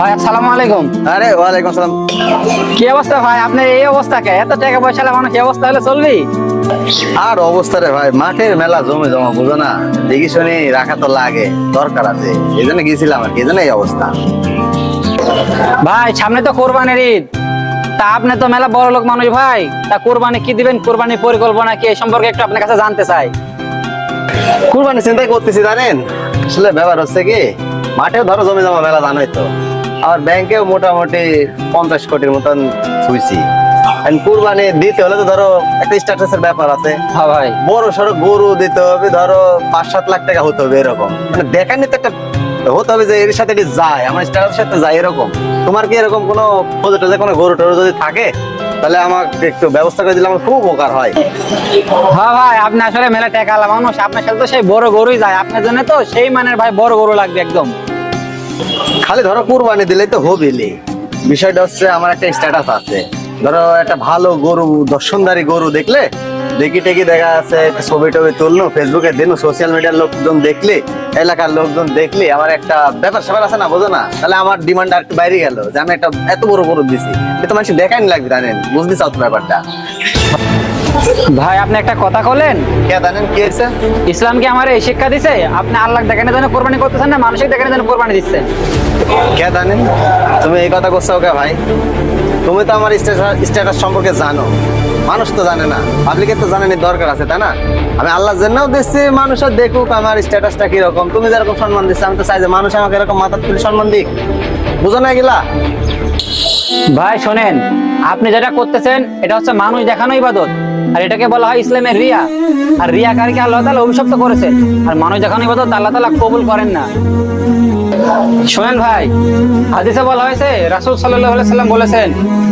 ভাই আসসালামু আলাইকুম। আরে ওয়ালাইকুম আসসালাম। কি অবস্থা ভাই? আপনার এই অবস্থা কে? এত টাকা পয়সা মানুষ এই অবস্থা হলে চলবি? আর অবস্থা রে ভাই মাঠের মেলা জমে জমা বুঝো না? দেখি শুনি রাখা তো লাগে দরকার আছে। এই জন্য গেছিলাম আর কি এই জন্য এই অবস্থা। ভাই সামনে তো কোরবানির ঈদ। তা আপনি তো মেলা বড় লোক মানুষ ভাই। তা কোরবানি কি দিবেন? কোরবানির পরিকল্পনা কি? এই সম্পর্কে একটু আপনার কাছে জানতে চাই। কুরবানি চিন্তাই করতেছি জানেন? আসলে ব্যাপার হচ্ছে কি মাঠেও ধরো জমি জমা মেলা জানোই তো আর ব্যাংকেও মোটামুটি পঞ্চাশ কোটির মতন And কুরবানি দিতে হলে তো ধরো একটা স্ট্যাটাসের ব্যাপার আছে। হ্যাঁ ভাই। বড় সড়ো গরু দিতে হবে ধরো পাঁচ সাত লাখ টাকা হতে হবে এরকম। মানে দেখানি তো একটা হতে হবে যে এর সাথে এটি যায় আমার স্টারের সাথে যায় এরকম। তোমার কি এরকম কোনো প্রজেক্ট কোনো গরু টরু যদি থাকে তাহলে আমাকে একটু ব্যবস্থা করে দিলে আমার খুব উপকার হয়। হ্যাঁ ভাই আপনি আসলে মেলা টাকা মানুষ আপনার সাথে তো সেই বড় গরুই যায়। আপনার জন্য তো সেই মানের ভাই বড় গরু লাগবে একদম। খালি ধরো কুরবানি দিলেই তো হবিলি। বিষয়টা হচ্ছে আমার একটা স্ট্যাটাস আছে। ধরো একটা ভালো গরু, দর্শনদারি গরু দেখলে দেখি টেকি দেখা আছে ছবি টবি তুললো ফেসবুকে দিন সোশ্যাল মিডিয়ার লোকজন দেখলে, এলাকার লোকজন দেখলে, আমার একটা ব্যাপার স্যাপার আছে না, বোঝো না? তাহলে আমার ডিমান্ড আর একটু বাইরে গেল যে আমি একটা এত বড় গরু দিছি। কিন্তু মানুষ দেখাই লাগবে, জানেন? বুঝতে চাও তো ব্যাপারটা? ভাই আপনি একটা কথা বলেন কে জানেন কি হয়েছে ইসলাম কি আমার এই শিক্ষা দিছে? আপনি আল্লাহ দেখানোর জন্য কোরবানি করতেছেন না মানসিক দেখানোর জন্য কোরবানি দিচ্ছেন? কে জানেন? তুমি এই কথা করছ কে ভাই? তুমি তো আমার স্ট্যাটাস সম্পর্কে জানো। মানুষ তো জানে না পাবলিকের তো জানেনি দরকার আছে তাই না? আমি আল্লাহর জন্যও দিচ্ছি মানুষও দেখুক আমার স্ট্যাটাসটা কীরকম। তুমি যেরকম সম্মান দিচ্ছ আমি তো চাই যে মানুষ আমাকে এরকম মাথা তুলে সম্মান দিক। বুঝো না এগুলা? ভাই শোনেন আপনি যেটা করতেছেন এটা হচ্ছে মানুষ দেখানো ইবাদত। আর এটাকে বলা হয় ইসলামের রিয়া। আর রিয়াকারীকে আল্লাহ তাআলা অভিশপ্ত করেছেন আর মানুষ দেখানো ইবাদত আল্লাহ তাআলা কবুল করেন না। শোনেন ভাই, হাদিসে বলা হয়েছে, রাসূল সাল্লাম বলেছেন,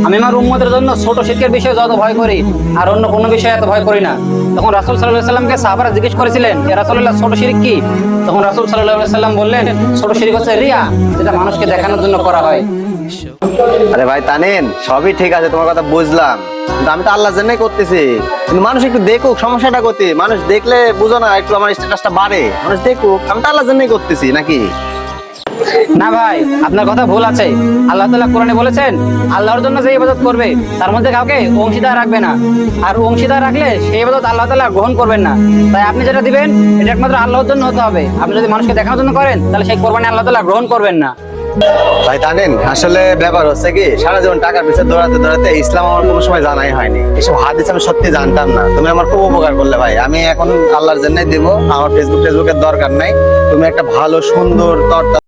আমি আমার উম্মতের জন্য ছোট শিরকের বিষয়ে যত ভয় করি, আর অন্য কোনো বিষয়ে এত ভয় করি না। তখন রাসূল আলাইহি সাল্লামকে সাহাবারা জিজ্ঞেস করেছিলেন, ইয়া রাসূলুল্লাহ, ছোট শিরক কি? তখন রাসূল আলাইহি সাল্লাম বললেন, ছোট শিরিক হচ্ছে রিয়া, যেটা মানুষকে দেখানোর জন্য করা হয়। আরে ভাই, তানেন, সবই ঠিক আছে, তোমার কথা বুঝলাম। আমি তো আল্লাহর জন্যই করতেছি। কিন্তু মানুষ একটু দেখুক, সমস্যাটা করতে মানুষ দেখলে বুঝো না, একটু আমার স্ট্যাটাসটা বাড়ে। মানুষ দেখুক, আমি তো আল্লাহর জন্যই করতেছি, নাকি? না ভাই, আপনার কথা ভুল আছে। আল্লাহ তাআলা কোরআনে বলেছেন, আল্লাহর জন্য যে ইবাদত করবে, তার মধ্যে কাউকে অংশীদার রাখবে না। আর অংশীদার রাখলে সেই ইবাদত আল্লাহ তাআলা গ্রহণ করবেন না। তাই আপনি যেটা দিবেন, এটা একমাত্র আল্লাহর জন্য হতে হবে। আপনি যদি মানুষকে দেখানোর জন্য করেন, তাহলে সেই কোরবানি আল্লাহ তাআলা গ্রহণ করবেন না। ভাই, জানেন, আসলে ব্যাপার হচ্ছে কি, সারা জীবন টাকার পিছনে দৌড়াতে দৌড়াতে ইসলাম আমার কোনো সময় জানাই হয়নি। এসব হাদিস আমি সত্যি জানতাম না। তুমি আমার খুব উপকার করলে ভাই। আমি এখন আল্লাহর জন্যই দিব। আমার ফেসবুক ফেসবুকের দরকার নাই। তুমি একটা ভালো, সুন্দর তর